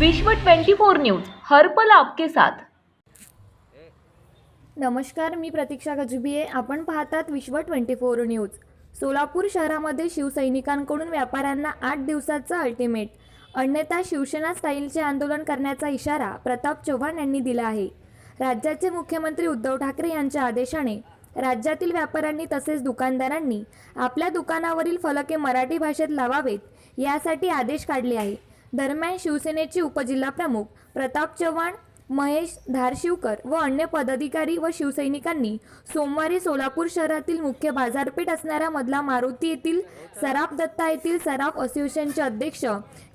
विश्व 24 न्यूज हर्पल आपके साथ. नमस्कार मी प्रतीक्षा गजबिये आपण पाहतात विश्व ट्वेंटी फोर न्यूज. सोलापूर शहरामध्ये शिवसैनिकांकडून व्यापाऱ्यांना आठ दिवसाचा अल्टिमेट अन्यथा शिवसेना स्टाईलचे आंदोलन करण्याचा इशारा प्रताप चव्हाण यांनी दिला आहे. राज्याचे मुख्यमंत्री उद्धव ठाकरे यांच्या आदेशाने राज्यातील व्यापाऱ्यांनी तसेच दुकानदारांनी आपल्या दुकानावरील फलके मराठी भाषेत लावावेत यासाठी आदेश काढले आहे दरम्यान शिवसेनेचे उपजिल्हाप्रमुख प्रताप चव्हाण महेश धारशिवकर व अन्य पदाधिकारी व शिवसैनिकांनी सोमवारी सोलापूर शहरातील मुख्य बाजारपेठ असणाऱ्या मधला मारुती येथील सराफ दत्ता येथील सराफ असोसिएशनचे अध्यक्ष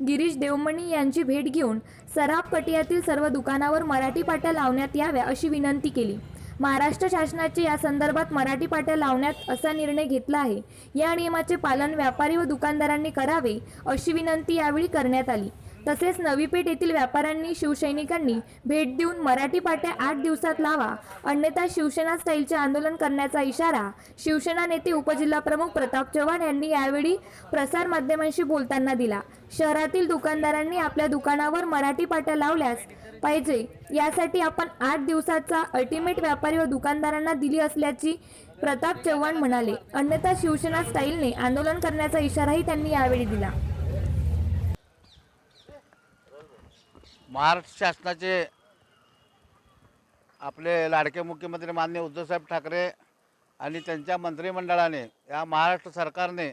गिरीश देवमणी यांची भेट घेऊन सराफ पटियातील सर्व दुकानावर मराठी पाट्या लावण्यात याव्या अशी विनंती केली. महाराष्ट्र शासनाचे या संदर्भात मराठी पाट्या लावण्यात असा निर्णय घेतला आहे. या नियमाचे पालन व्यापारी व दुकानदारांनी करावे अशी विनंती यावेळी करण्यात आली. तसेच नवी पेठ येथील व्यापाऱ्यांनी शिवसैनिकांनी भेट देऊन मराठी पाट्या आठ दिवसात लावा. अन्यथा शिवसेना स्टाईलचे आंदोलन करण्याचा इशारा शिवसेना नेते उपजिल्हाप्रमुख प्रताप चव्हाण यांनी यावेळी प्रसारमाध्यमांशी बोलताना दिला. शहरातील दुकानदारांनी आपल्या दुकानावर मराठी पाट्या लावल्यास पाहिजे यासाठी आपण आठ दिवसाचा अल्टिमेट व्यापारी व दुकानदारांना दिली असल्याची प्रताप चव्हाण म्हणाले. अन्यथा शिवसेना स्टाईलने आंदोलन करण्याचा इशाराही त्यांनी यावेळी दिला. महाराष्ट्र शासनाचे आपले लाडके मुख्यमंत्री माननीय उद्धवसाहेब ठाकरे आणि त्यांच्या मंत्रिमंडळाने या महाराष्ट्र सरकारने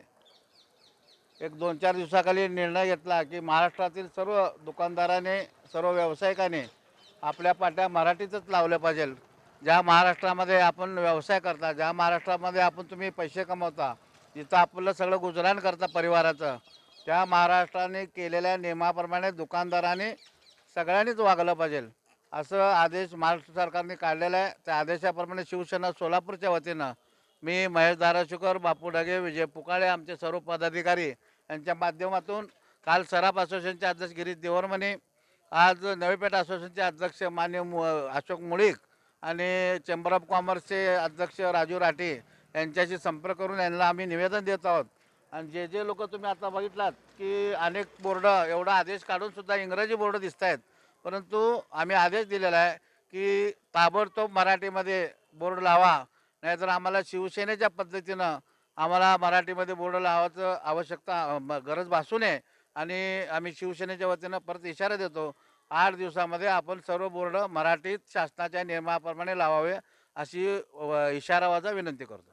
एक दोन चार दिवसाखाली निर्णय घेतला की महाराष्ट्रातील सर्व दुकानदाराने सर्व व्यावसायिकाने आपल्या पाट्या मराठीतच लावल्या पाहिजे. ज्या महाराष्ट्रामध्ये आपण व्यवसाय करता ज्या महाराष्ट्रामध्ये आपण तुम्ही पैसे कमवता जिथं आपलं सगळं गुजराण करता परिवाराचं त्या महाराष्ट्राने केलेल्या नियमाप्रमाणे दुकानदाराने सगळ्यांनीच वागलं पाहिजे. असं आदेश महाराष्ट्र सरकारने काढलेला आहे. त्या आदेशाप्रमाणे शिवसेना सोलापूरच्या वतीनं मी महेश धाराशिवकर बापू ढगे विजय पुकाळे आमचे सर्व पदाधिकारी यांच्या माध्यमातून काल सराफ असोसिएशनचे अध्यक्ष गिरीश देवरमणे आज नवीपेठ असोसिएशनचे अध्यक्ष मान्य मु अशोक मुळीक आणि चेंबर ऑफ कॉमर्सचे अध्यक्ष राजू राठी यांच्याशी संपर्क करून यांना आम्ही निवेदन देत आहोत. आणि जे जे लोक तुम्ही आता बघितलात की अनेक बोर्ड एवढा आदेश काढून सुद्धा इंग्रजी बोर्ड दिसत आहेत परंतु आम्ही आदेश दिलेला आहे की ताबडतोब मराठीमध्ये बोर्ड लावा नाहीतर आम्हाला शिवसेनेच्या पद्धतीनं आम्हाला मराठीमध्ये बोर्ड लावायचं आवश्यकता गरज भासू नये आणि आम्ही शिवसेनेच्या वतीनं परत इशारा देतो आठ दिवसामध्ये आपण सर्व बोर्ड मराठीत शासनाच्या नियमाप्रमाणे लावावे अशी अ, इशारावाजा विनंती करतो.